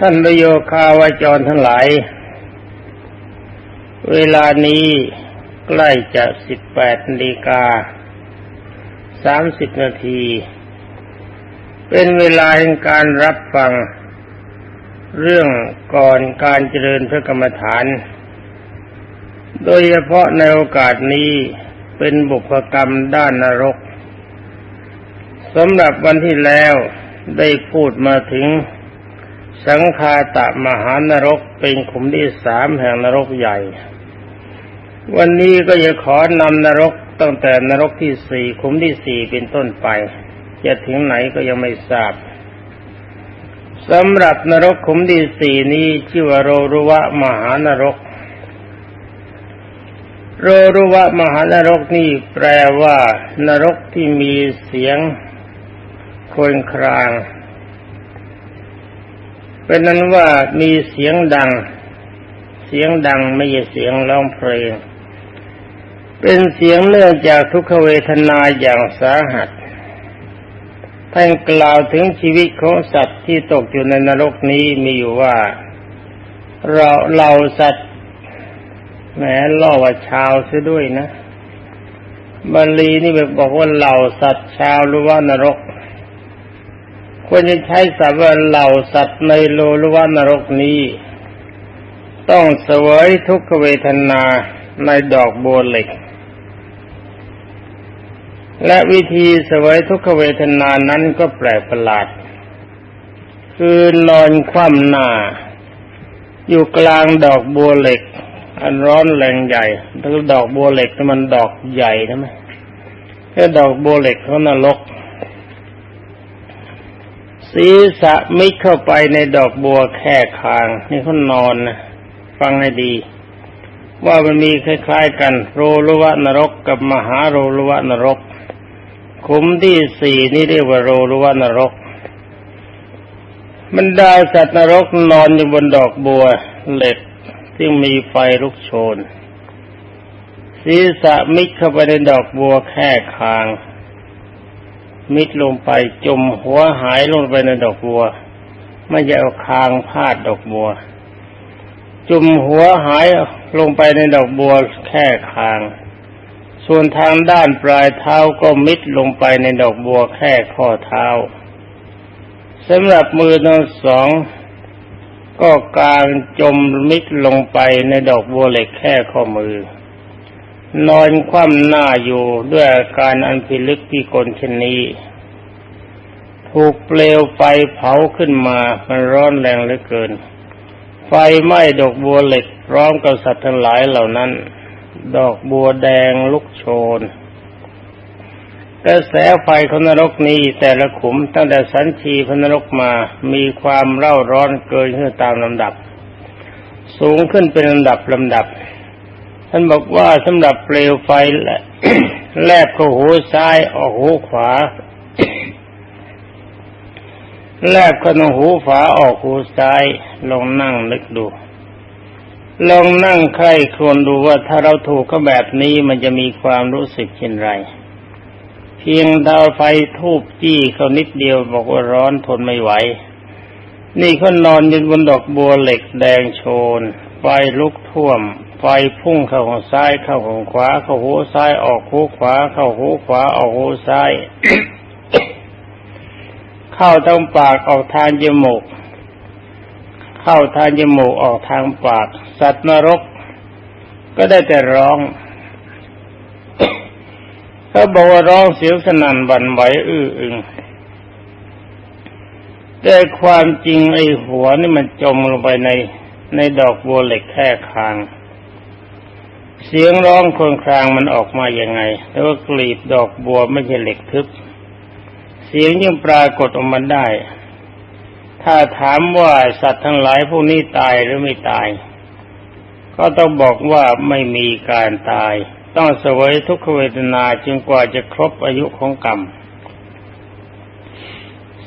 ท่านประโยคาวาจรทั้งหลาย เวลานี้ใกล้จะสิบแปดนาฬิกาสามสิบนาที เป็นเวลาแห่งการรับฟัง เรื่องก่อนการเจริญพระกรรมฐาน โดยเฉพาะในโอกาสนี้เป็นบุพกรรมด้านนรกสำหรับวันที่แล้วได้พูดมาถึง สังคาตะมหานรกเป็นขุมที่สามแห่งนรกใหญ่ วันนี้ก็จะขอนำนรกตั้งแต่นรกที่สี่ขุมที่สี่เป็นต้นไป จะถึงไหนก็ยังไม่ทราบสำหรับนรกขุมที่สี่นี้ชื่อว่าโรรุวะมหานรก โรรุวะมหานรกนี่แปลว่านรกที่มีเสียงครวญคราง เป็นนั้นว่ามีเสียงดัง เสียงดังไม่ใช่เสียงร้องเพลง เป็นเสียงเนื่องจากทุกขเวทนาอย่างสาหัสท่านกล่าวถึงชีวิตของสัตว์ที่ตกอยู่ในนรกนี้มีอยู่ว่า เราเราสัตว์แหมล่อว่าชาวซะด้วยนะบาลีนี่แบบบอกว่าเหล่าสัตว์ชาวหรือว่านรก ควรจะใช้ศัพท์ว่าเหล่าสัตว์ในโลหรือว่านรกนี้ ต้องเสวยทุกขเวทนาในดอกบัวเหล็ก และวิธีเสวยทุกขเวทนานั้นก็แปลกประหลาด คือนอนคว่ำหน้า อยู่กลางดอกบัวเหล็ก อันร้อนแรงใหญ่ถ้าดอกบัวเหล็กมันดอกใหญ่นะไหมแค่ดอกบัวเหล็กเขานรก ศีรษะมิดเข้าไปในดอกบัวแค่คาง นี่เขานอนนะฟังให้ดี ว่ามันมีคล้ายๆกัน โรลุวะนรกกับมหาโรลุวะนรก ขุมที่สี่นี่เรียกว่าโรลุวะนรกบรรดาสัตว์นรกนอนอยู่บนดอกบัวเหล็กที่มีไฟลุกโชนศีรษะมิดเข้าไปในดอกบัวแค่คาง มิดลงไปจมหัวหายลงไปในดอกบัว ไม่จะเอาคางพาดดอกบัว จุมหัวหายลงไปในดอกบัวแค่คาง ส่วนทางด้านปลายเท้าก็มิดลงไปในดอกบัวแค่ข้อเท้าสำหรับมือทั้งสองก็กลางจมมิดลงไปในดอกบัวเหล็กแค่ข้อมือ นอนคว่ำหน้าอยู่ด้วยอาการอันพิลึกพิกลเช่นนี้ ถูกเปลวไฟเผาขึ้นมามันร้อนแรงเหลือเกิน ไฟไหม้ดอกบัวเหล็กร้อมกับสัตว์ทั้งหลายเหล่านั้น ดอกบัวแดงลุกโชนกระแสไฟของนรกนี้แต่ละขุมตั้งแต่สันชีพนรกมามีความเร่าร้อนเกินขึ้นตามลำดับ สูงขึ้นเป็นลำดับลำดับ ท่านบอกว่าสำหรับเปลวไฟแลแลบเข้าหูซ้ายออกหูขวา แลบเข้าหูฝาออกหูซ้าย ลองนั่งนึกดู ลองนั่งใครควรดูว่าถ้าเราถูกก็แบบนี้มันจะมีความรู้สึกเช่นไร เพียงดาวไฟทูบจี้เขานิดเดียวบอกว่าร้อนทนไม่ไหว นี่เขานอนอยู่บนดอกบัวเหล็กแดงโชนไฟลุกท่วม ไฟพุ่งเข้าของซ้ายเข้าของขวา เข้าหูซ้ายออกหูขวา เข้าหูขวาออกหูซ้าย เข้าทางปากออกทางจมูก เข้าทางจมูกออกทางปาก สัตว์นรก ก็ได้แต่ร้องเขาบอกว่าร้องเสียงสนั่นบันไหวอื้ออึงแต่ความจริงไอ้หัวนี่มันจมลงไปในในดอกบัวเหล็กแค่คาง เสียงร้องคนครางมันออกมาอย่างไง แล้วก็กลีบดอกบัวไม่ใช่เหล็กทึบ เสียงยังปรากฏออกมาได้ ถ้าถามว่าสัตว์ทั้งหลายพวกนี้ตายหรือไม่ตาย ก็ต้องบอกว่าไม่มีการตาย ต้องเสวยทุกขเวทนาจนกว่าจะครบอายุของกรรม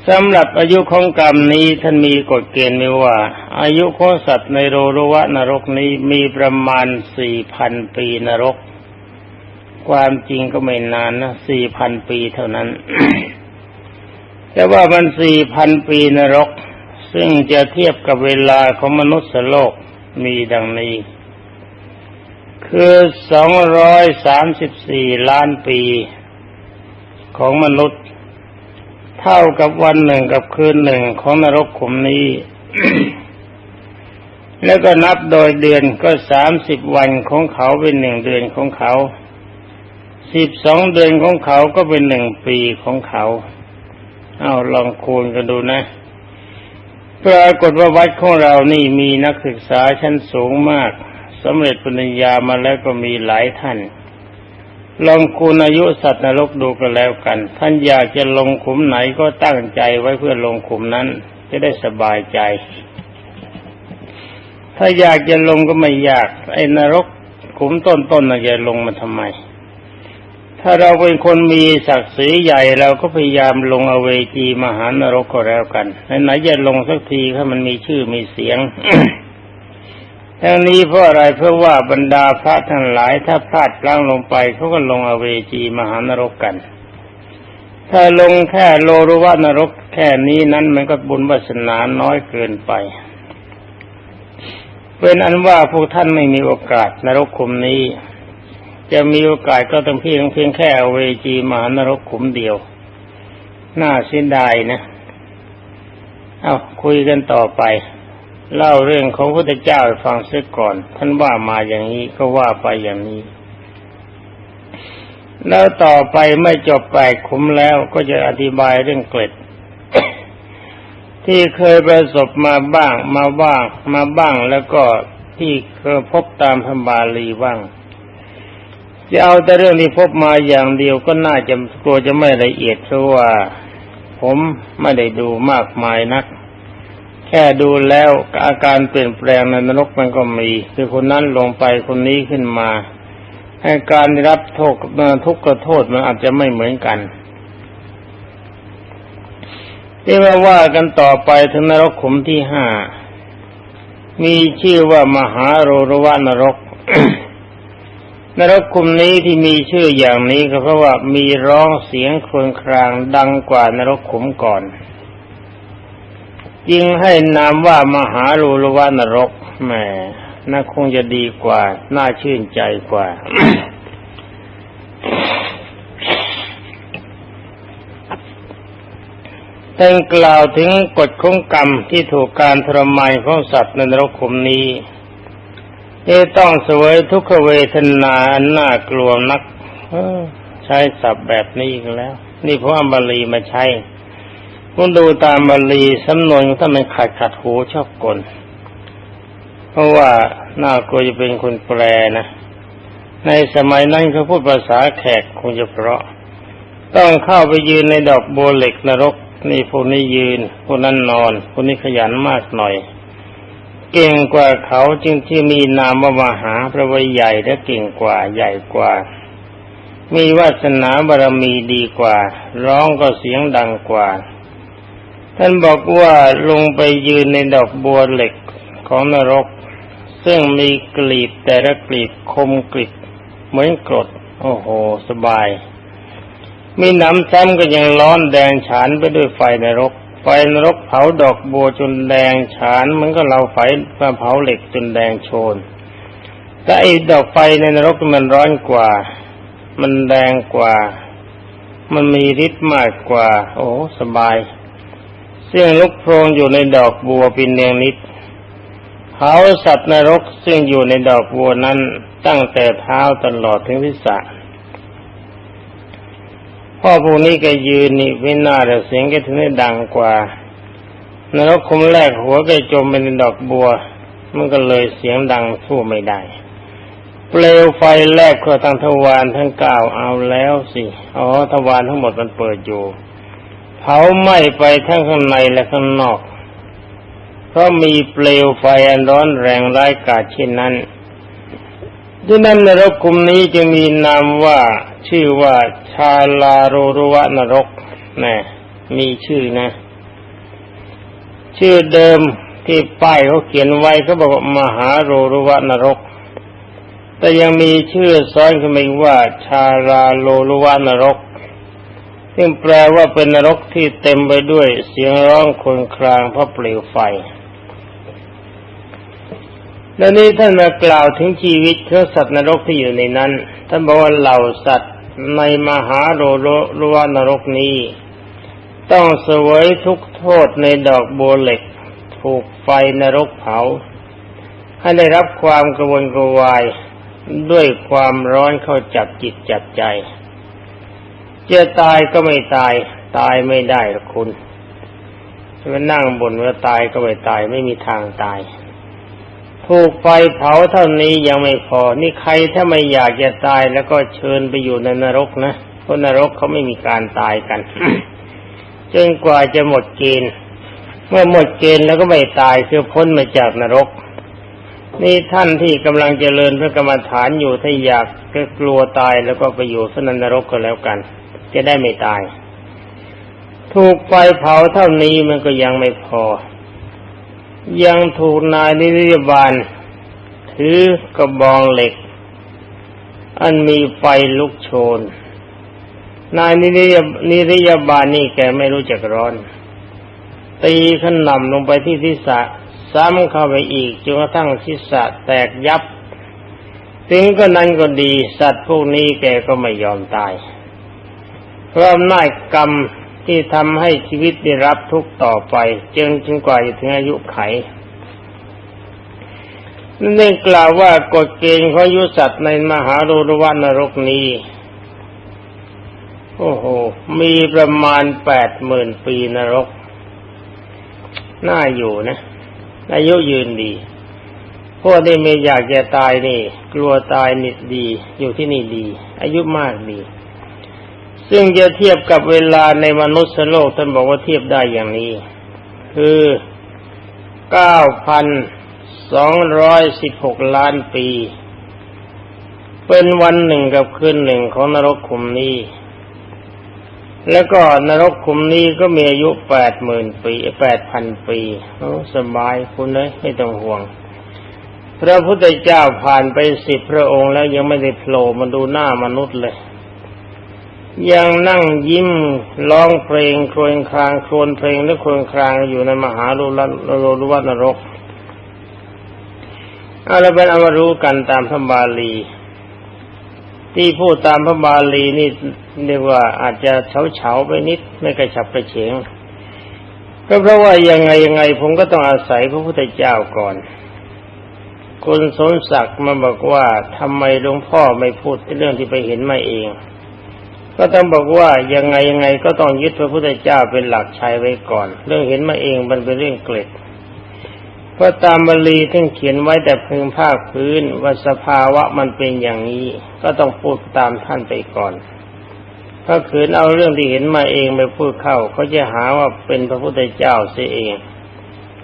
สำหรับอายุของกรรมนี้ท่านมีกฎเกณฑ์ไว้ว่า อายุของสัตว์ในโรรวะนรกนี้มีประมาณสี่พันปีนรก ความจริงก็ไม่นานนะสี่พันปีเท่านั้น แต่ว่ามันสี่พันปีนรก ซึ่งจะเทียบกับเวลาของมนุษย์โลกมีดังนี้ คือสองร้อยสามสิบสี่ล้านปีของมนุษย์ เท่ากับวันหนึ่งกับคืนหนึ่งของนรกขุมนี้ แล้วก็นับโดยเดือนก็สามสิบวันของเขาเป็นหนึ่งเดือนของเขาสิบสองเดือนของเขาก็เป็นหนึ่งปีของเขา เอาลองคูณกันดูนะปรากฏว่าวัดของเรานี่มีนักศึกษาชั้นสูงมากสำเร็จปริญญามาแล้วก็มีหลายท่าน ลองคูณอายุสัตว์นรกดูกันแล้วกัน ท่านอยากจะลงขุมไหนก็ตั้งใจไว้เพื่อลงขุมนั้น จะได้สบายใจ ถ้าอยากจะลงก็ไม่ยาก ไอ้นรกขุมต้นๆนน่ะจะลงมาทำไม ถ้าเราเป็นคนมีศักดิ์ศรีใหญ่เราก็พยายามลงอเวจีมหานรกก็แล้วกันไหนๆจะลงสักทีถ้ามันมีชื่อมีเสียง ทั้งนี้เพราะอะไรเพราะว่าบรรดาพระทั้งหลายถ้าพลาดพลั้งลงไปเขาก็ลงอเวจีมหานรกกัน ถ้าลงแค่โลรุวานรกแค่นี้นั้นมันก็บุญวาสนาน้อยเกินไป เป็นอันว่าพวกท่านไม่มีโอกาสนรกขุมนี้ จะมีโอกาสก็ต้องเพียงเพียงแค่อเวจีมหานรกขุมเดียว น่าเสียดายนะ เอาคุยกันต่อไป เล่าเรื่องของพระพุทธเจ้าให้ฟังเสียก่อน ท่านว่ามาอย่างนี้ก็ว่าไปอย่างนี้ แล้วต่อไปไม่จบแปดขุมแล้วก็จะอธิบายเรื่องเกล็ด ที่เคยประสบมาบ้าง มาบ้าง มาบ้างแล้วก็ที่เคยพบตามธรรมบาลีบ้าง จะเอาแต่เรื่องที่พบมาอย่างเดียวก็น่าจะกลัวจะไม่ละเอียดเพราะว่า ผมไม่ได้ดูมากมายนัก แค่ดูแล้วอาการเปลี่ยนแปลงในนรกมันก็มี คือคนนั้นลงไปคนนี้ขึ้นมาให้การรับโทษทุกข์กโทษมันอาจจะไม่เหมือนกันที่ว่าว่ากันต่อไปถึงนรกขุมที่ห้ามีชื่อว่ามหาโรรวานรก นรกขุมนี้ที่มีชื่ออย่างนี้ก็เพราะว่ามีร้องเสียงครวญครางดังกว่านรกขุมก่อน จึงให้นามว่ามหาโรรวานรกแหมน่าคงจะดีกว่า น่าชื่นใจกว่าท่านกล่าวถึงกฎของกรรมที่ถูกการทรมานของสัตว์ในนรกขุมนี้ที่ต้องเสวยทุกขเวทนาอันน่ากลัวนักใช้ศัพท์แบบนี้กันแล้ว นี่เพราะอัมบาลีมาใช้ คุณดูตามบาลีสำนวนถ้ามันขัดขัดหูชอบกล เพราะว่าน่ากลัวจะเป็นคนแปลนะ ในสมัยนั้นเขาพูดภาษาแขกคงจะเพราะ ต้องเข้าไปยืนในดอกโบวเหล็กนรก นี่พวกนี้ยืนพวกนั้นนอนพวกนี้ขยันมากหน่อย เก่งกว่าเขาจึงที่มีนามว่ามหาพระวิใหญ่และเก่งกว่าใหญ่กว่ามีวาสนาบารมีดีกว่า ร้องก็เสียงดังกว่า ท่านบอกว่าลงไปยืนในดอกบัวเหล็กของนรก ซึ่งมีกลีบแต่ละกลีบคมกริบเหมือนกรด โอ้โห สบาย มีน้ำซ้ำก็ยังร้อนแดงฉานไปด้วยไฟนรก ไฟนรกเผาดอกบัวจนแดงฉานมันก็เราไฟมาเผาเหล็กจนแดงโชนแต่ไอ้ดอกไฟในนรกมันร้อนกว่า มันแดงกว่า มันมีฤทธิ์มากกว่า โอ้สบาย เสียงลุกโพรงอยู่ในดอกบัวเป็นเนียงนิดเผาสัตว์นรกซึ่งอยู่ในดอกบัวนั้นตั้งแต่เท้าตลอดถึงทิศะพ่อพวกนี้ก็ยืนนี่ไม่น่าแต่เสียงก็ถึงได้ดังกว่านรกคุมแรกหัวก็จมไปในดอกบัว มันก็เลยเสียงดังสู้ไม่ได้ เปลวไฟแรกก็ทั้งทวารทั้งเก้าวเอาแล้วสิ อ๋อทวารทั้งหมดมันเปิดอยู่ เผาไหม้ไปทั้งข้างในและข้างนอก เพราะมีเปลวไฟอันร้อนแรงร้ายกาจเช่นนั้นดังนั้นนรกกลุ่มนี้จึงมีนามว่าชื่อว่าชาลาโรรุวะนรกนะมีชื่อนะ ชื่อเดิมที่ป้ายเขาเขียนไว้เขาบอกว่ามหาโรรุวะนรก แต่ยังมีชื่อซ้อนขึ้นมาว่าชาลาโรรุวะนรก ซึ่งแปลว่าเป็นนรกที่เต็มไปด้วยเสียงร้องครวญครางเพราะเปลวไฟ แล้วนี้ท่านมากล่าวถึงชีวิตของสัตว์นรกที่อยู่ในนั้น ท่านบอกว่าเหล่าสัตว์ในมหาโรโรรวนรกนี้ ต้องเสวยทุกโทษในดอกบัวเหล็ก ถูกไฟนรกเผา ให้ได้รับความกระวนกระวายด้วยความร้อนเข้าจับจิตจับใจ จะตายก็ไม่ตาย ตายไม่ได้หรอกคุณจะมานั่งบนว่าตายก็ไม่ตายไม่มีทางตาย ถูกไฟเผาเท่านี้ยังไม่พอ นี่ใครถ้าไม่อยากจะตายแล้วก็เชิญไปอยู่ในนรกนะเพราะนรกเขาไม่มีการตายกันจนกว่าจะหมดเกณฑ์เมื่อหมดเกณฑ์แล้วก็ไม่ตายคือพ้นมาจากนรก นี่ท่านที่กำลังเจริญพระกรรมฐานอยู่ถ้าอยากก็กลัวตายแล้วก็ไปอยู่สนันนรกก็แล้วกัน จะได้ไม่ตาย ถูกไฟเผาเท่านี้มันก็ยังไม่พอ ยังถูกนายนิรยบาลถือกระบองเหล็ก อันมีไฟลุกโชน นายนิรยนิรยาบาลนี่แกไม่รู้จักร้อน ตีขนำลงไปที่ทิศะซ้ำเข้าไปอีกจนกระทั่งทิศะแตกยับถึงก็นั้นก็ดี สัตว์พวกนี้แกก็ไม่ยอมตาย เพราะอำนาจกรรมที่ทำให้ชีวิตได้รับทุกข์ต่อไปจนจนกว่าจะถึงอายุไขนั่นเองกล่าวว่ากฎเกณฑ์ของยุสัตว์ในมหาโรรวันนรกนี้ โอ้โห มีประมาณแปดหมื่นปีนรก น่าอยู่นะ อายุยืนดีพวกที่ไม่อยากจะตายนี่ กลัวตายนิดดี อยู่ที่นี่ดี อายุมากดี ซึ่งจะเทียบกับเวลาในมนุษย์โลกท่านบอกว่าเทียบได้อย่างนี้ คือเก้าพันสองร้อยสิบหกล้านปี เป็นวันหนึ่งกับคืนหนึ่งของนรกขุมนี้ แล้วก็นรกขุมนี้ก็มีอายุแปดหมื่นปีแปดพันปีสบายคุณเลยไม่ต้องห่วง พระพุทธเจ้าผ่านไปสิบพระองค์แล้วยังไม่ได้โผล่มาดูหน้ามนุษย์เลย ยังนั่งยิ้มร้องเพลงครวญครางครวญเพลงและครวญครางอยู่ในมหาโลลลลวัตนรกเอาละเป็นเอามารู้กันตามพระบาลี ที่พูดตามพระบาลีนี่เรียกว่าอาจจะเฉาเฉาไปนิดไม่กระฉับกระเฉงก็เพราะว่ายังไงยังไงผมก็ต้องอาศัยพระพุทธเจ้าก่อนคุณสมศักดิ์มาบอกว่าทำไมหลวงพ่อไม่พูดเรื่องที่ไปเห็นมาเอง ก็ต้องบอกว่ายังไงยังไงก็ต้องยึดพระพุทธเจ้าเป็นหลักชัยไว้ก่อน เรื่องเห็นมาเองมันเป็นเรื่องเกล็ดเพราะตามบาลีท่านเขียนไว้แต่พึงภาคพื้นว่าสภาวะมันเป็นอย่างนี้ ก็ต้องพูดตามท่านไปก่อนถ้าขืนเอาเรื่องที่เห็นมาเองไปพูดเข้าเขาจะหาว่าเป็นพระพุทธเจ้าเสียเอง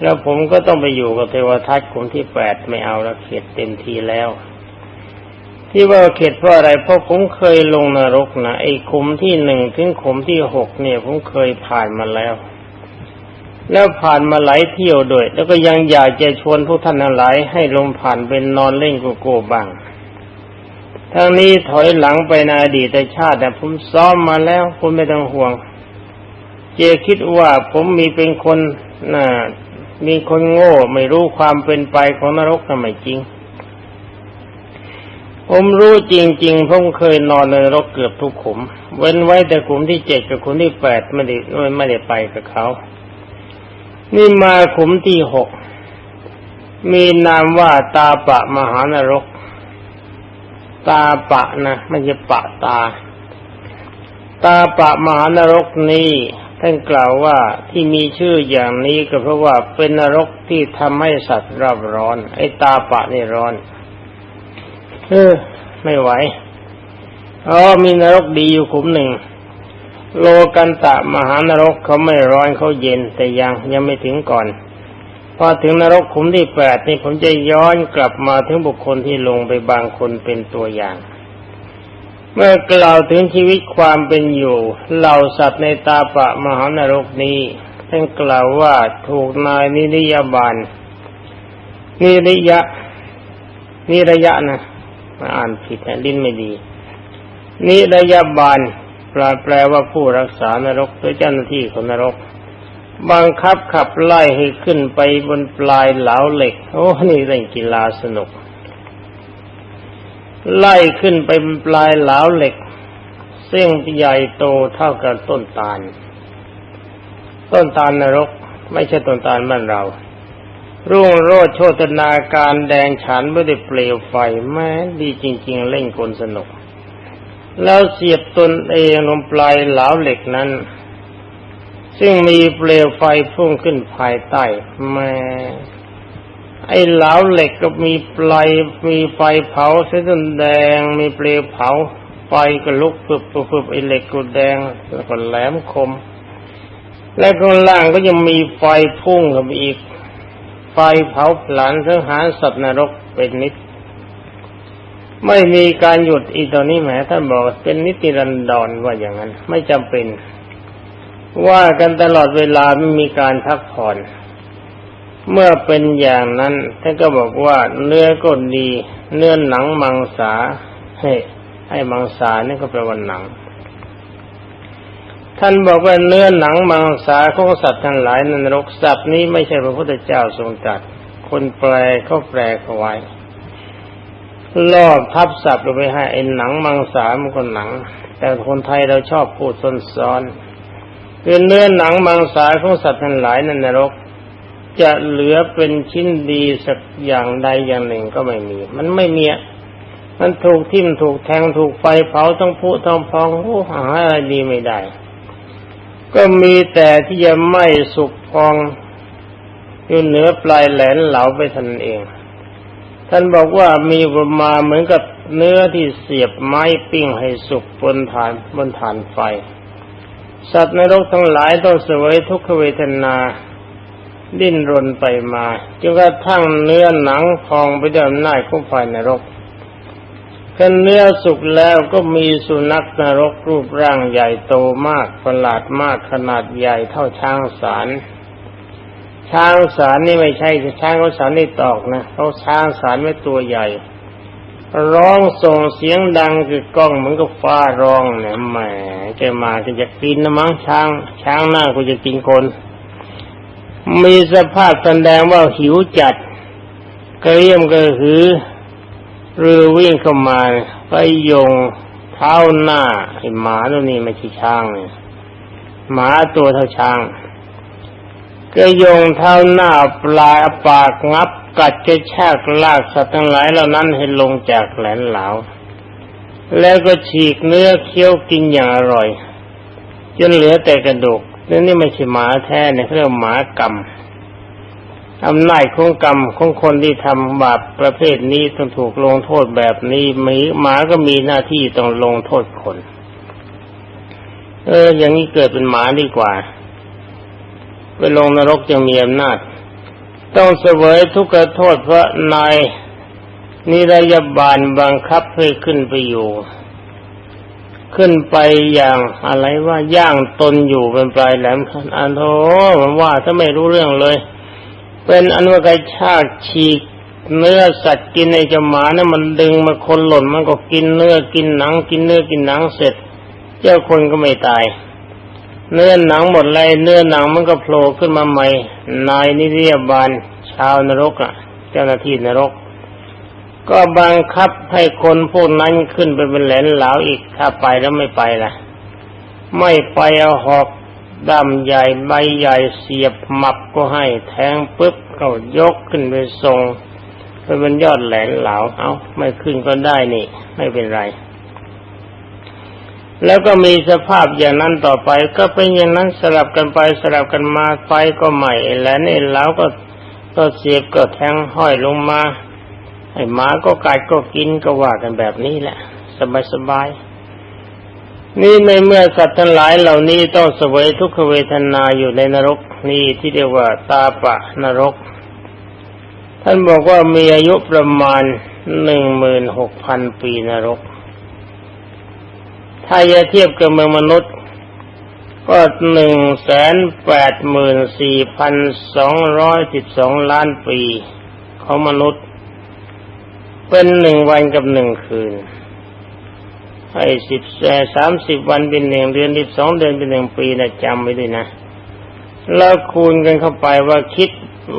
แล้วผมก็ต้องไปอยู่กับเทวทัตกลุ่มที่แปดไม่เอาละเข็ดเต็มทีแล้ว ที่ว่าเข็ดเพราะอะไรเพราะผมเคยลงนรกนะไอ้ขุมที่หนึ่งถึงขุมที่หกเนี่ย ผมเคยผ่านมาแล้ว แล้วผ่านมาหลายเที่ยวด้วย แล้วก็ยังอยากจะชวนพวกท่านหลายให้ลงผ่านเป็นนอนเล่นโกโก้บ้างทางนี้ถอยหลังไปในอดีตชาติแต่ผมซ้อมมาแล้วคุณไม่ต้องห่วง เจคิดว่าผมมีเป็นคนน่ะมีคนโง่ ไม่รู้ความเป็นไปของนรกทำไมจริง ผมรู้จริง ๆ ผมเคยนอนในรกเกือบทุกขุม เว้นไว้แต่ขุมที่เจ็ดกับขุมที่แปดไม่ได้ไม่ได้ไปกับเขา นี่มาขุมที่หก มีนามว่าตาปะมหานรก ตาปะนะไม่ใช่ปะตา ตาปะมหานรกนี้ท่านกล่าวว่าที่มีชื่ออย่างนี้ก็เพราะว่าเป็นนรกที่ทำให้สัตว์รับร้อน ไอ้ตาปะนี่ร้อน เออ ไม่ไหวอ๋อมีนรกดีอยู่ขุมหนึ่ง โลกันตะมหานรกเขาไม่ร้อนเขาเย็นแต่ยังยังไม่ถึงก่อนพอถึงนรกขุมที่แปดนี่ผมจะย้อนกลับมาถึงบุคคลที่ลงไปบางคนเป็นตัวอย่าง เมื่อกล่าวถึงชีวิตความเป็นอยู่เหล่าสัตว์ในตาปะมหานรกนี้ท่านกล่าวว่าถูกนายนิริยาบาลนิริยะนิระยะนะ มาอ่านผิดนะลิ้นไม่ดี นิระยาบาลแปลแปลว่าผู้รักษานรกหรือเจ้าหน้าที่ของนรก บังคับขับไล่ให้ขึ้นไปบนปลายเหลาเหล็ก โอ้นี่เล่นกีฬาสนุก ไล่ขึ้นไปบนปลายเหลาเหล็ก ซึ่งใหญ่โตเท่ากับต้นตาล ต้นตาลนรก ไม่ใช่ต้นตาลบ้านเรา รุ่งโรดโชตนาการแดงฉันไม่ได้เปลวไฟแม้ดีจริง ๆ เล่นกลสนุก แล้วเสียบตนเองลงปลายเหลาเหล็กนั้น ซึ่งมีเปลวไฟพุ่งขึ้นภายใต้แม่ไอ้เหลาเหล็กก็มีปลายมีไฟเผาเส้นแดงมีเปลวเผาไฟก็ลุกปึบปึบปึบไอ้เหล็กก็แดงแล้วก็แหลมคม และข้างล่างก็ยังมีไฟพุ่งเข้าไปอีก ไฟเผาผลาญสังหารสัตว์นรกเป็นนิด ไม่มีการหยุดอีตอนนี้แหมท่านบอกเป็นนิติรันดรว่าอย่างนั้น ไม่จำเป็น ว่ากันตลอดเวลาไม่มีการพักผ่อนเมื่อเป็นอย่างนั้นท่านก็บอกว่าเนื้อก็ดี เนื้อหนังมังสาให้ให้มังสานี่ก็แปลว่าหนัง ท่านบอกว่าเนื้อหนังมังสาของสัตว์ทั้งหลายนนรกสัตว์นี้ไม่ใช่พระพุทธเจ้าทรงตรัสคนแปลเขาแปลเขาไว้ลอบทับศัพท์ลงไปให้ไอ้หนังมังสามันก็หนัง แต่คนไทยเราชอบพูดซ้อนๆคือเนื้อหนังมังสาของสัตว์ทั้งหลายนนรก จะเหลือเป็นชิ้นดีสักอย่างใดอย่างหนึ่งก็ไม่มี มันไม่มีมันถูกทิ่มถูกแทงถูกไฟเผาต้องพุต้องพองโอ้หาอะไรดีไม่ได้ ก็มีแต่ที่จะไม้สุกพองอยู่เหนือปลายแหลนเหลาไปทันเอง ท่านบอกว่ามีประมาเหมือนกับเนื้อที่เสียบไม้ปิ้งให้สุกบนฐานบนฐานไฟ สัตว์ในโลกทั้งหลายต้องเสวยทุกขเวทนา ดิ้นรนไปมาจนกระทั่งเนื้อหนังพองไปด้วยอำนาจของไฟนรก กันเนื้อสุกแล้วก็มีสุนัขนรกรูปร่างใหญ่โตมากประหลาดมากขนาดใหญ่เท่าช้างสารช้างสารนี่ไม่ใช่ช้างเขาสารนี่ตอกนะเขาช้างสารไม่ตัวใหญ่ ร้องส่งเสียงดังคือกล้องเหมือนกับฟ้าร้องเนี่ยแหมแกมาก็จะกินนะมั้งช้าง ช้างหน้าก็จะกินคน มีสภาพแสดงว่าหิวจัดกระเรียมกระหือ เรือวิ่งเข้ามาไปยงเท้าหน้าไอ้หมาตัวนี้ไม่ใช่ช้างเนี่ยหมาตัวเท่าช้างก็ยงเท้าหน้าปลายปากงับกัดจะชากลากสัตว์ทั้งหลายเหล่านั้นให้ลงจากแหลนเหลาแล้วก็ฉีกเนื้อเคี้ยวกินอย่างอร่อย จนเหลือแต่กระดูกนี่นี่ไม่ใช่หมาแท้เนี่ยเรียกหมากรรม อำนาจของกรรมของคนที่ทำบาปประเภทนี้ต้องถูกลงโทษแบบนี้หมีหมาก็มีหน้าที่ต้องลงโทษคน เออ อย่างนี้เกิดเป็นหมาดีกว่า ไปลงนรกจะมีอำนาจ ต้องเสวยทุกข์โทษเพราะนายนิรยาบาลบังคับให้ขึ้นไปอยู่ ขึ้นไปอย่างอะไรว่าย่างตนอยู่เป็นปลายแหลมอันโธมันว่าถ้าไม่รู้เรื่องเลย เป็นอันว่ากระชากฉีกเนื้อสัตว์กินไอ้เจ้าหมานะมันดึงมาคนหล่นมันก็กินเนื้อกินหนัง กินเนื้อกินหนังเสร็จ เจ้าคนก็ไม่ตาย เนื้อหนังหมดเลยเนื้อหนังมันก็โผล่ขึ้นมาใหม่ นายนิรยาบาลชาวนรกอะ เจ้าหน้าที่นรก ก็บังคับให้คนพวกนั้นขึ้นไปเป็นแหลนเหลาอีกถ้าไปแล้วไม่ไปล่ะ ไม่ไปเอาหอก ดำใหญ่ใบใหญ่เสียบหมับก็ให้แทงปุ๊บก็ยกขึ้นไปทรงไปเป็นยอดแหลนเหลาเอาไม่ขึ้นก็ได้นี่ ไม่เป็นไร แล้วก็มีสภาพอย่างนั้นต่อไป ก็เป็นอย่างนั้นสลับกันไปสลับกันมาไฟก็ใหม่แหลนนี่เหลาก็ก็เสียบก็แทงห้อยลงมาไอ้หมาก็กัดก็กินก็ว่ากันแบบนี้แหละ สบายสบาย นี่ในเมื่อสัตว์ทั้งหลายเหล่านี้ต้องเสวยทุกขเวทนาอยู่ในนรกนี่ที่เรียกว่าตาปะนรก ท่านบอกว่ามีอายุประมาณหนึ่งหมื่นหกพันปีนรก ถ้าจะเทียบกับเมืองมนุษย์ ก็หนึ่งแสนแปดหมื่นสี่พันสองร้อยสิบสองล้านปีของมนุษย์ เป็นหนึ่งวันกับหนึ่งคืน ไอ้สิบแสามสิบวันเป็นหนึ่งเดือนสิบสองเดือนเป็นหนึ่งปีนะจำไว้ด้วยนะ แล้วคูณกันเข้าไปว่าคิด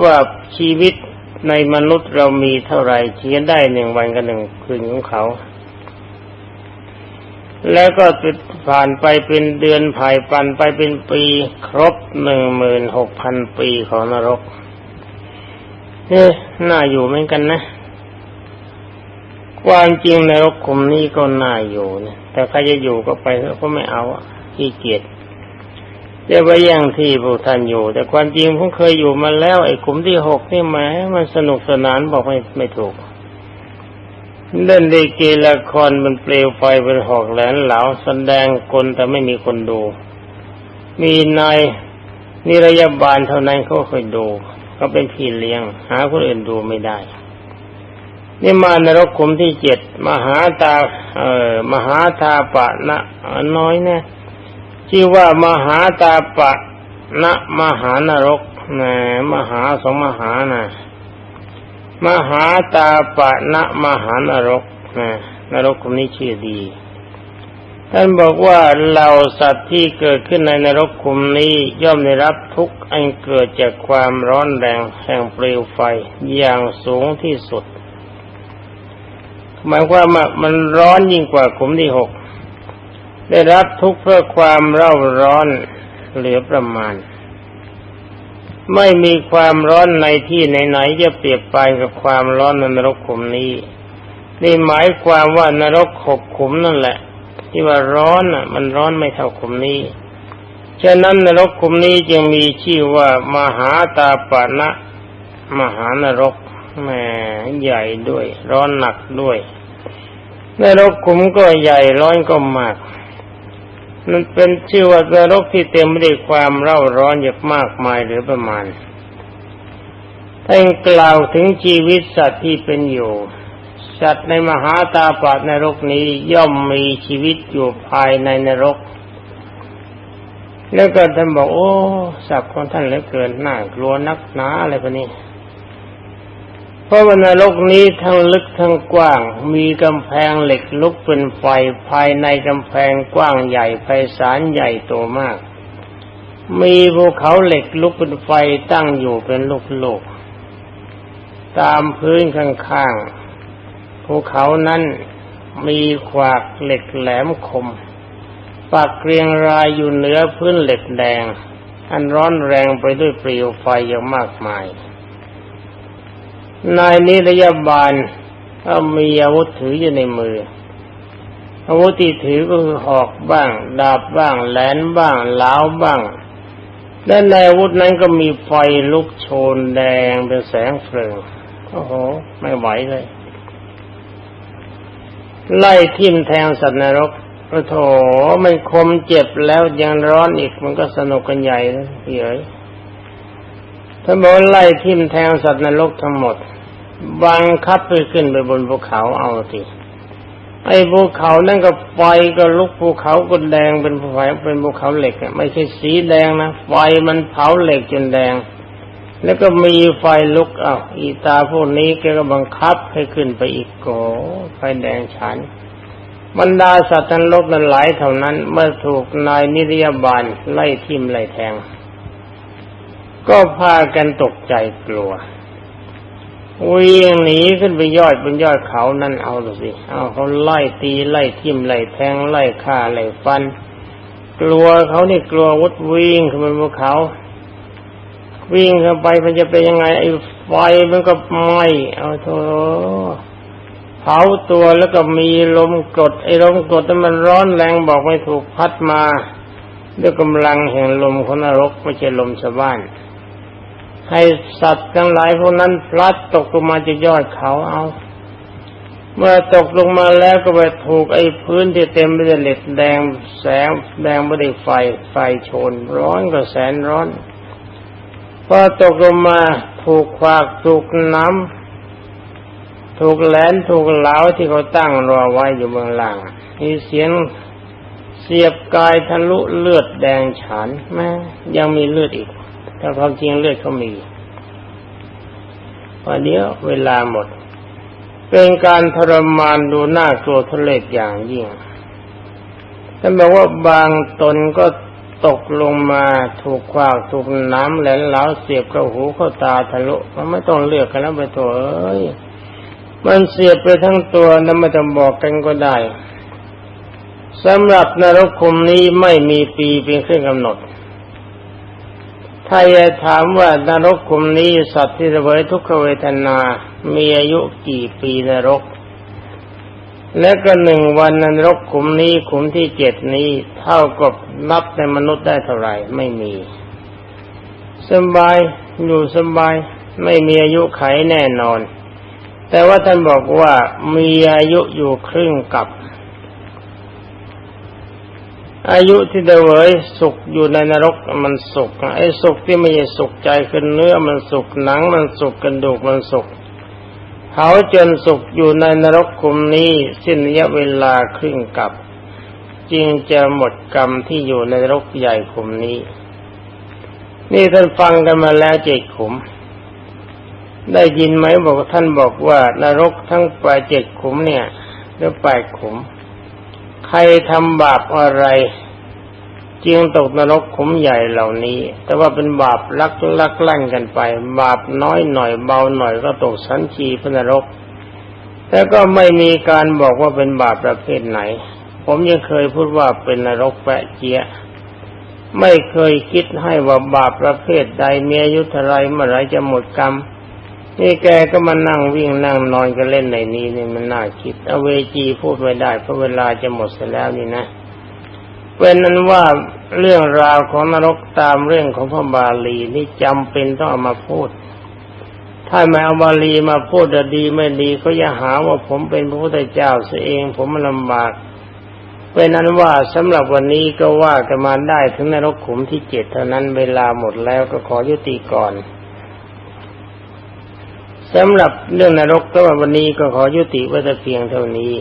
ว่าชีวิตในมนุษย์เรามีเท่าไหร่เขียนได้หนึ่งวันกับหนึ่งคืนของเขา แล้วก็ผ่านไปเป็นเดือนผ่ายปันไปเป็นปีครบหนึ่งหมื่นหกพันปีของนรกเฮ้น่าอยู่เหมือนกันนะ ความจริงนรกคุมนี้ก็น่าอยู่นะแต่ใครจะอยู่ก็ไปเขาไม่เอาขี้เกียจจะไปย่งที่พวกท่านอยู่ แต่ความจริงผมเคยอยู่มาแล้วไอ้กลุ่มที่หกนี่แหมมันสนุกสนานบอกไม่ไม่ถูก เล่นดีเกละครมันเปลวไฟเป็นหอกแหลนเหลาแสดงคนแต่ไม่มีคนดู มีนายนิรยาบาลเท่านั้นเขาเคยดู ก็เป็นพี่เลี้ยง หาคนอื่นดูไม่ได้ นี่มานรกขุมที่เจ็ดมหาตา เอ่อมหาตาปะนะน้อยเนี่ยชื่อว่ามหาตาปะนะมหานรกนะมหาสองมหานะมหาตาปะนะมหานรกนะนรกคนนี้ชื่อดี ท่านบอกว่าเราสัตว์ที่เกิดขึ้นในนรกคุมนี้ย่อมได้รับทุกข์อันเกิดจากความร้อนแรงแห่งเปลวไฟอย่างสูงที่สุด หมายความว่ามันร้อนยิ่งกว่าขุมที่หกได้รับทุกข์เพื่อความเร่าร้อนเหลือประมาณ ไม่มีความร้อนในที่ไหนๆจะเปรียบไปกับความร้อนในนรกขุมนี้ นี่หมายความว่านรกหกขุมนั่นแหละ ที่ว่าร้อนอะ มันร้อนไม่เท่าขุมนี้ฉะนั้นนรกขุมนี้จึงมีชื่อว่ามหาตาปานะ มหานรกแหมใหญ่ด้วย ร้อนหนักด้วย นรกขุมก็ใหญ่ร้อนก็มาก มันเป็นชื่อว่านรกที่เต็มไปด้วยความเร่าร้อนอย่างมากมายหรือประมาณท่านกล่าวถึงชีวิตสัตว์ที่เป็นอยู่ สัตว์ในมหาตาปาดนรกนี้ย่อมมีชีวิตอยู่ภายในนรก แล้วก็ท่านบอกโอ้สัตว์ของท่านเหลือเกินน่ากลัวนักหนาอะไรพวกนี้ เพราะว่านรกนี้ทั้งลึกทั้งกว้าง มีกำแพงเหล็กลุกเป็นไฟภายในกำแพงกว้างใหญ่ไพศาลใหญ่โตมาก มีภูเขาเหล็กลุกเป็นไฟตั้งอยู่เป็นลูกๆตามพื้นข้างๆภูเขานั้นมีขวากเหล็กแหลมคม ปักเกรียงรายอยู่เหนือพื้นเหล็กแดง อันร้อนแรงไปด้วยเปลวไฟอย่างมากมาย นายนิรยาบาลก็มีอาวุธถืออยู่ในมือ อาวุธที่ถือก็คือหอกบ้าง ดาบบ้าง แหลนบ้างล้าวบ้าง และในอาวุธนั้นก็มีไฟลุกโชนแดงเป็นแสงเฟืองโอ้โห ไม่ไหวเลย ไล่ทิ่มแทงสัตว์นรกโอ้โถมันคมเจ็บแล้วยังร้อนอีกมันก็สนุกกันใหญ่เลย พี่เอ๋ยถ้าบอกไล่ทิ่มแทงสัตว์นรกทั้งหมดบังคับไปขึ้นไปบนภูเขาเอาสิไอ้ภูเขานั่นก็ไฟก็ลุกภูเขาก็แดงเป็นไฟเป็นภูเขาเหล็กอะไม่ใช่สีแดงนะไฟมันเผาเหล็กจนแดง แล้วก็มีไฟลุกอ้าอีตาพวกนี้แกก็บังคับให้ขึ้นไปอีกโกไฟแดงฉันบรรดาสัตว์นรกนั้นหลายเท่านั้น เมื่อถูกนายนิรยาบาลไล่ทิ่มไล่แทง ก็พากันตกใจกลัววิ่งหนีขึ้นไปยอดบนยอดเขานั่นเอาดูสิ เอาเขาไล่ตีไล่ทิ่มไล่แทงไล่ฆ่าไล่ฟัน กลัวเขานี่กลัววุดวิ่งขึ้นไปบนเขา วิ่งเข้าไปมันจะเป็นยังไงไอ้ไฟมันก็ไหม้เอาโธ่เผาตัวแล้วก็มีลมกดไอ้ลมกดมันร้อนแรงบอกไม่ถูกพัดมา ด้วยกำลังแห่งลมของนรกไม่ใช่ลมชาวบ้าน ให้สัตว์ทั้งหลายพวกนั้นพลัดตกลงมาจากยอดเขาเอา เมื่อตกลงมาแล้วก็ไปถูกไอ้พื้นที่เต็มไปด้วยเหล็กแดงแสงแดงไม่ได้ไฟไฟโชน ร้อนก็แสนร้อนพอตกลงมาถูกควากถูกน้ำถูกแหลนถูกเหลาที่เขาตั้งรอไว้อยู่เบื้องล่างมีเสียงเสียบกายทะลุเลือดแดงฉานแม่ยังมีเลือดอีก แต่ความจริงเลือดเขามีวันนี้เวลาหมด เป็นการทรมานดูหน้ากลัวทะเลอย่างยิ่งท่านบอกว่าบางตนก็ตกลงมาถูกควากถูกน้ำแหลนเหลาเสียบเข้าหูเข้าตาทะลุมันไม่ต้องเลือกกันแล้วไปโถเอ้ยมันเสียบไปทั้งตัวนั้นไม่ต้องบอกกันก็ได้สำหรับนรกคุมนี้ไม่มีปีเป็นเครื่องกำหนด ถ้าจะถามว่านรกคุมนี้สัตว์ที่เวยทุกขเวทนา มีอายุกี่ปีนรก และก็หนึ่งวันนรกขุมนี้ขุมที่เจ็ดนี้เท่ากับนับในมนุษย์ได้เท่าไหร่ไม่มีสบายอยู่สบายไม่มีอายุไขแน่นอน แต่ว่าท่านบอกว่ามีอายุอยู่ครึ่งกับ อายุที่เดเวยสุขอยู่ในนรกมันสุขไอ้สุขที่ไม่ใช่สุขใจคือเนื้อมันสุขหนังมันสุขกระดูกมันสุขเขาจนสุขอยู่ในนรกคุมนี้ สิ้นระยะเวลาครึ่งกับจึงจะหมดกรรมที่อยู่ในนรกใหญ่คุมนี้ นี่ท่านฟังกันมาแล้วเจ็ดขุม ได้ยินไหมบอกท่านบอกว่านรกทั้งแปดเจ็ดขุมเนี่ยหรือแปดขุม ใครทำบาปอะไร จึงตกนรกขุมใหญ่เหล่านี้ แต่ว่าเป็นบาปลักลักลั่นกันไป บาปน้อยหน่อยเบาหน่อยก็ตกสันชีพนรก แต่ก็ไม่มีการบอกว่าเป็นบาปประเภทไหน ผมยังเคยพูดว่าเป็นนรกแปะเจียไม่เคยคิดให้ว่าบาปประเภทใดมีอายุเท่าไรเมื่อไรจะหมดกรรม นี่แกก็มานั่งวิ่งนั่งนอนกันเล่นในนี้นี่มันน่าคิด เอาเวจีพูดไม่ได้เพราะเวลาจะหมดเสียแล้วนี่นะเป็นนั้นว่าเรื่องราวของนรกตามเรื่องของพระบาลีนี่จำเป็นต้องเอามาพูด ถ้าไม่เอาบาลีมาพูดจะดีไม่ดีก็อย่าหาว่าผมเป็นพระพุทธเจ้าเสียเอง ผมมันลำบากเป็นนั้นว่าสำหรับวันนี้ก็ว่ากันมาได้ถึงนรกขุมที่เจ็ดเท่านั้นเวลาหมดแล้วก็ขอยุติก่อน สำหรับเรื่องนรกก็วันนี้ก็ขอยุติไว้แต่เพียงเท่านี้